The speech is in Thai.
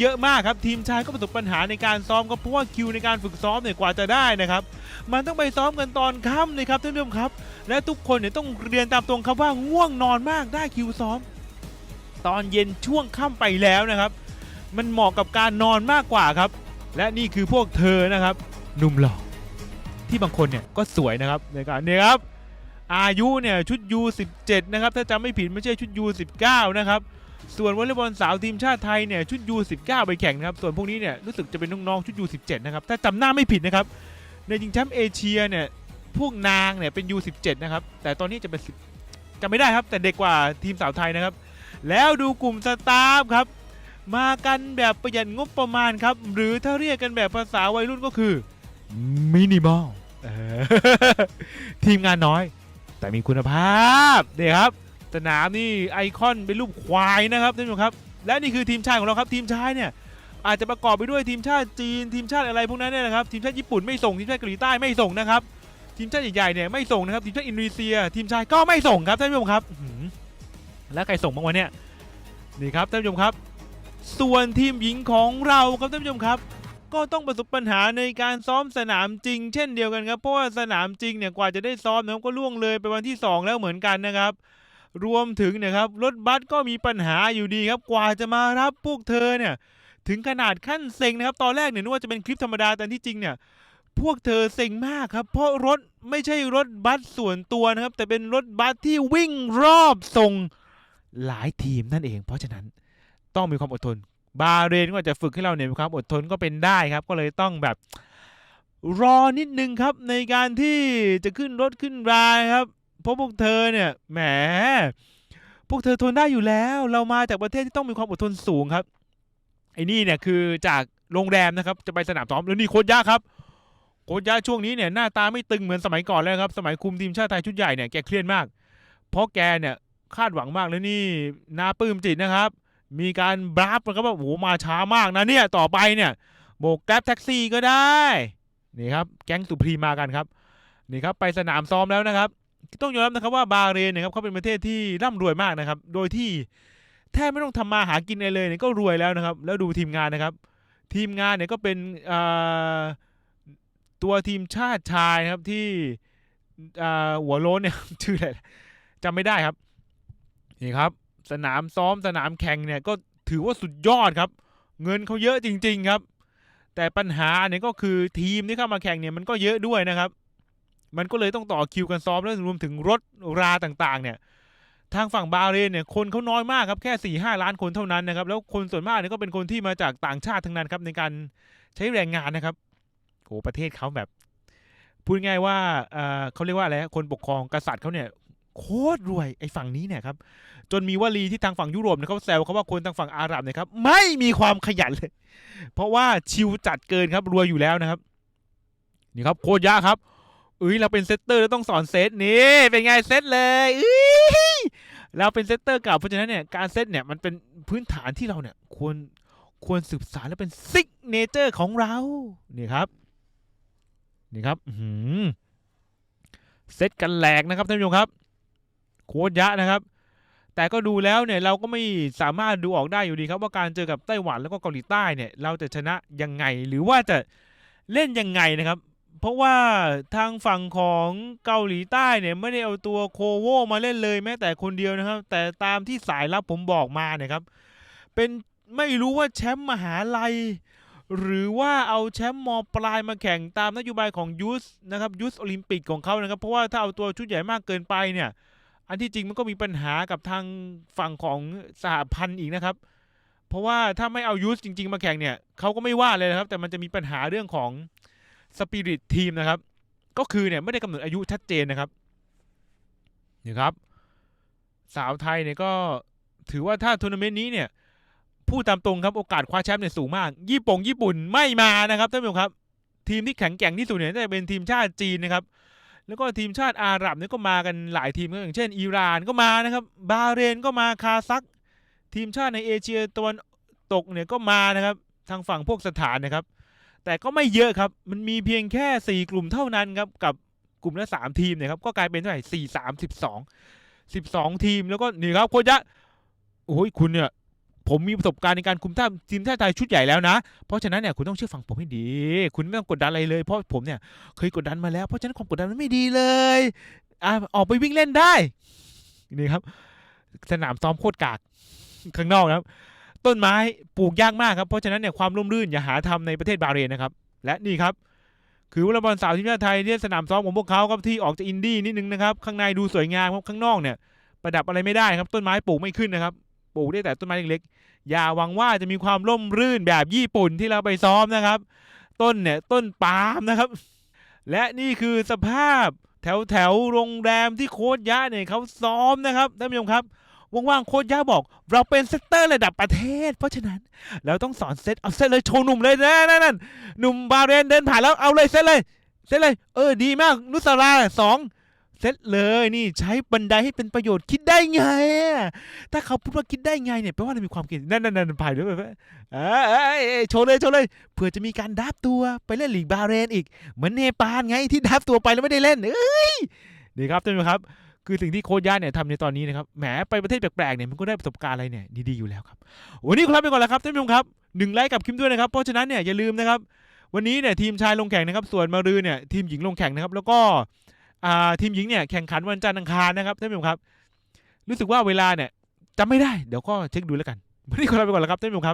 เยอะมากครับทีมชายก็ประสบปัญหาในการซ้อมก็เพราะว่าคิวในการฝึกซ้อมเนี่ยกว่าจะได้นะครับมันต้องไปซ้อมกันตอนค่ำนะครับท่านผู้ชมครับ และทุกคนเนี่ยต้องเรียนตามตรงครับว่าง่วงนอนมากได้คิวซ้อม ตอนเย็นช่วงค่ำไปแล้วนะครับ มันเหมาะกับการนอนมากกว่าครับ และนี่คือพวกเธอนะครับหนุ่มหล่อที่บางคนเนี่ยก็สวยนะครับในการเนี่ยครับอายุเนี่ยชุด U17 นะครับถ้าจำไม่ผิดไม่ใช่ชุด U19 นะครับ ส่วนวอลเลย์บอลสาวทีมชาติไทยเนี่ยชุด U19 ไปแข่งนะครับ ส่วนพวกนี้เนี่ยรู้สึกจะเป็นน้องๆชุด U17 นะครับ ถ้าจำหน้าไม่ผิดนะครับ ในจริงแชมป์เอเชียเนี่ยพวกนางเนี่ยเป็น U17 นะครับ แต่ตอนนี้จะเป็น10จำไม่ได้ครับ แต่เด็กกว่าทีมสาวไทยนะครับ แล้วดูกลุ่มสตาฟครับ มากันแบบประหยัดงบประมาณครับ หรือถ้าเรียกกันแบบภาษาวัยรุ่นก็คือมินิมอลทีมงานน้อย แต่มีคุณภาพเนี่ยครับ สนามนี่ไอคอนเป็นรูปควายนะครับท่านผู้ชมครับ และนี่คือทีมชาติของเราครับ ทีมชายเนี่ยอาจจะประกอบไปด้วยทีมชาติจีนทีมชาติอะไรพวกนั้นเนี่ยนะครับทีมชาติญี่ปุ่นไม่ส่งทีมชาติเกาหลีใต้ไม่ส่งนะครับทีมชาติใหญ่ๆเนี่ยไม่ส่งนะครับทีมชาติอินโดนีเซีย ทีมชายก็ไม่ส่งครับท่านผู้ชมครับแล้วใครส่งบ้างวะเนี่ยนี่ครับท่านผู้ชมครับ ส่วนทีมหญิงของเราครับท่านผู้ชมครับ ก็ต้องประสบปัญหาในการซ้อมสนามจริง เช่นเดียวกันครับเพราะว่าสนามจริงเนี่ยกว่าจะได้ซ้อมนะครับก็ล่วงเลยไปวันที่ 2 แล้วเหมือนกันนะครับ รวมถึงเนะครับรถบัสก็มีปัญหาอยู่ดีครับกว่าจะมารับพวกเธอเนี่ยถึงขนาดขั้นเซ็งนะครับ ตอนแรกเนี่ยนึกว่าจะเป็นคลิปธรรมดาแต่ที่จริงเนี่ยพวกเธอเซ็งมากครับ เพราะรถไม่ใช่รถบัสส่วนตัวนะครับ แต่เป็นรถบัสที่วิ่งรอบส่งหลายทีมนั่นเอง เพราะฉะนั้นต้องมีความอดทน บาเรนก็อาจะฝึกให้เราเนี่ยมีความอดทนก็เป็นได้ครับ ก็เลยต้องแบบรอนิดนึงครับในการที่จะขึ้นรถขึ้นราครับ เพราะพวกเธอเนี่ยแหมพวกเธอทนได้อยู่แล้ว เรามาจากประเทศที่ต้องมีความอดทนสูงครับ ไอ้นี่เนี่ยคือจากโรงแรมนะครับ จะไปสนามซ้อมแล้วนี่โค้ชยะครับโค้ชยะช่วงนี้เนี่ยหน้าตาไม่ตึงเหมือนสมัยก่อนแล้วครับ สมัยคุมทีมชาติไทยชุดใหญ่เนี่ยแกเครียดมาก เพราะแกเนี่ยคาดหวังมากแล้วนี่นาปลื้มจิตนะครับ มีการบราฟนะครับว่าโอ้มาช้ามากนะเนี่ยต่อไปเนี่ยโบกแกร็บแท็กซี่ก็ได้นี่ครับ แก๊งสุพรีมากันครับ นี่ครับไปสนามซ้อมแล้วนะครับ ต้องยอมรับนะครับว่าบาเรนเนี่ยครับเขาเป็นประเทศที่ร่ำรวยมากนะครับ โดยที่แทบไม่ต้องทำมาหากินอะไรเลยเนี่ยก็รวยแล้วนะครับ แล้วดูทีมงานนะครับ ทีมงานเนี่ยก็เป็นตัวทีมชาติชายครับที่หัวโล้นเนี่ยชื่ออะไรจำไม่ได้ครับนี่ครับ สนามซ้อมสนามแข่งเนี่ยก็ถือว่าสุดยอดครับ เงินเขาเยอะจริง ๆครับ แต่ปัญหาเนี่ยก็คือทีมที่เข้ามาแข่งเนี่ยมันก็เยอะด้วยนะครับ มันก็เลยต้องต่อคิวกันซ้อมแล้วรวมถึงรถราต่างๆ เนี่ย ทางฝั่งบาเรนเนี่ยคนเขาน้อยมากครับแค่4ี่ห้าล้านคนเท่านั้นนะครับ แล้วคนส่วนมากเนี่ยก็เป็นคนที่มาจากต่างชาติทั้งนั้นครับในการใช้แรงงานนะครับโอ้ประเทศเขาแบบพูดง่ายว่าเอ่อเขาเรียกว่าอะไรคนปกครองกษัตริย์เขาเนี่ยโคตรรวยไอ้ฝั่งนี้เนี่ยครับ จนมีวลีที่ทางฝั่งยุโรปเนี่ยเขาแซวเขาว่าคนทางฝั่งอาหรับเนี่ยครับไม่มีความขยันเลย เพราะว่าชิวจัดเกินครับรวยอยู่แล้วนะครับ นี่ครับโคตรยากครับ อุ้ยเราเป็นเซตเตอร์เราต้องสอนเซตนี่เป็นไงเซตเลยอุ้ยเราเป็นเซตเตอร์เก่าเพราะฉะนั้นเนี่ยการเซตเนี่ยมันเป็นพื้นฐานที่เราเนี่ยควรควรสืบสานและเป็นซิกเนเจอร์ของเรานี่ครับนี่ครับหือเซตกันแหลกนะครับท่านผู้ชมครับ โคตรยะนะครับ แต่ก็ดูแล้วเนี่ยเราก็ไม่สามารถดูออกได้อยู่ดีครับ ว่าการเจอกับไต้หวันแล้วก็เกาหลีใต้เนี่ย เราจะชนะยังไงหรือว่าจะเล่นยังไงนะครับ เพราะว่าทางฝั่งของเกาหลีใต้เนี่ยไม่ได้เอาตัวโคโวมาเล่นเลยแม้แต่คนเดียวนะครับ แต่ตามที่สายลับผมบอกมาเนี่ยครับ เป็นไม่รู้ว่าแชมป์มหาลัย หรือว่าเอาแชมป์มปลายมาแข่งตามนโยบายของยูสนะครับยูสโอลิมปิกของเขานะครับ เพราะว่าถ้าเอาตัวชุดใหญ่มากเกินไปเนี่ย อันที่จริงมันก็มีปัญหากับทางฝั่งของสหพันธ์อีกนะครับ เพราะว่าถ้าไม่เอายูสจริง ๆ มาแข่งเนี่ยเขาก็ไม่ว่าเลยนะครับ แต่มันจะมีปัญหาเรื่องของ สปิริตทีมนะครับ ก็คือเนี่ยไม่ได้กำหนดอายุชัดเจนนะครับนี่ครับ สาวไทยเนี่ยก็ถือว่าถ้าทัวร์นาเมนต์นี้เนี่ยพูดตามตรงครับโอกาสคว้าแชมป์เนี่ยสูงมาก ญี่ปุ่งญี่ปุ่นไม่มานะครับท่านผู้ชมครับ ทีมที่แข็งแกร่งที่สุดเนี่ยจะเป็นทีมชาติจีนนะครับ แล้วก็ทีมชาติอาหรับเนี่ยก็มากันหลายทีมอย่างเช่น อิหร่านก็มานะครับ บาเรนก็มาคาซักทีมชาติในเอเชียตะวันตกเนี่ยก็มานะครับ ทางฝั่งพวกสถานนะครับ แต่ก็ไม่เยอะครับ มันมีเพียงแค่ 4 กลุ่มเท่านั้นครับ กับกลุ่มละ 3 ทีมเนี่ยครับ ก็กลายเป็นเท่าไหร่สี่สามสิบสองสิบสองทีม แล้วก็นี่ครับโคชยะโอ้ยคุณเนี่ย ผมมีประสบการณ์ในการคุมทีมทีมชาติไทยชุดใหญ่แล้วนะ เพราะฉะนั้นเนี่ยคุณต้องเชื่อฟังผมให้ดี คุณไม่ต้องกดดันอะไรเลย เพราะผมเนี่ยเคยกดดันมาแล้ว เพราะฉะนั้นความกดดันมันไม่ดีเลย อะออกไปวิ่งเล่นได้ นี่ครับ สนามซ้อมโคตรกากข้างนอกนะครับ ต้นไม้ปลูกยากมากครับ เพราะฉะนั้นเนี่ยความร่มรื่นอย่าหาทำในประเทศบาเรนนะครับ และนี่ครับ คือวอลเลย์บอลสาวทีมชาติไทยเนี่สนามซ้อมของพวกเขาครับที่ออกจากอินดี้นิดนึงนะครับ ข้างในดูสวยงามครับข้างนอกเนี่ย ประดับอะไรไม่ได้ครับ ต้นไม้ปลูกไม่ขึ้นนะครับ ปลูกได้แต่ต้นไม้เล็กๆ อย่าหวังว่าจะมีความร่มรื่นแบบญี่ปุ่นที่เราไปซ้อมนะครับ ต้นเนี่ยต้นปาล์มนะครับ และนี่คือสภาพแถวแถวๆโรงแรมที่โค้ชยะเนี่ยเขาซ้อมนะครับท่านผู้ชมครับ ว่างๆโค้ชยะบอก เราเป็นเซตเตอร์ระดับประเทศ เพราะฉะนั้นเราต้องสอนเซตเอาเซตเลยโชว์หนุ่มเลยนะนั่นนั่นหนุ่มบาเรนเดินผ่านแล้วเอาเลยเซตเลยเซตเลย เออดีมาก นุสราสองเซตเลยนี่ใช้บันไดให้เป็นประโยชน์คิดได้ไง ถ้าเขาพูดว่าคิดได้ไงเนี่ยแปลว่าเรามีความคิดนั่นนั่นนั่นผ่านด้วยแบบเออโชว์เลยโชว์เลยเผื่อจะมีการดับตัวไปเล่นหลีกบาเรนอีกเหมือนเนปาลไงที่ดับตัวไปแล้วไม่ได้เล่นเอ้ยนี่ครับท่านผู้ชมครับ คือสิ่งที่โค้ชย่าเนี่ยทำในตอนนี้นะครับแหมไปประเทศแปลกๆเนี่ยมันก็ได้ประสบการณ์อะไรเนี่ยดีๆอยู่แล้วครับวันนี้ขอลาไปก่อนแล้วครับท่านผู้ชมครับหนึ่งไลค์กับคลิปด้วยนะครับเพราะฉะนั้นเนี่ยอย่าลืมนะครับวันนี้เนี่ยทีมชายลงแข่งนะครับ ส่วนมารือเนี่ยทีมหญิงลงแข่งนะครับ แล้วก็อ่าทีมหญิงเนี่ยแข่งขันวันจันทร์อังคารนะครับท่านผู้ชมครับ รู้สึกว่าเวลาเนี่ยจำไม่ได้เดี๋ยวก็เช็คดูแล้วกันวันนี้ขอลาไปก่อนแล้วครับท่านผู้ชมครับ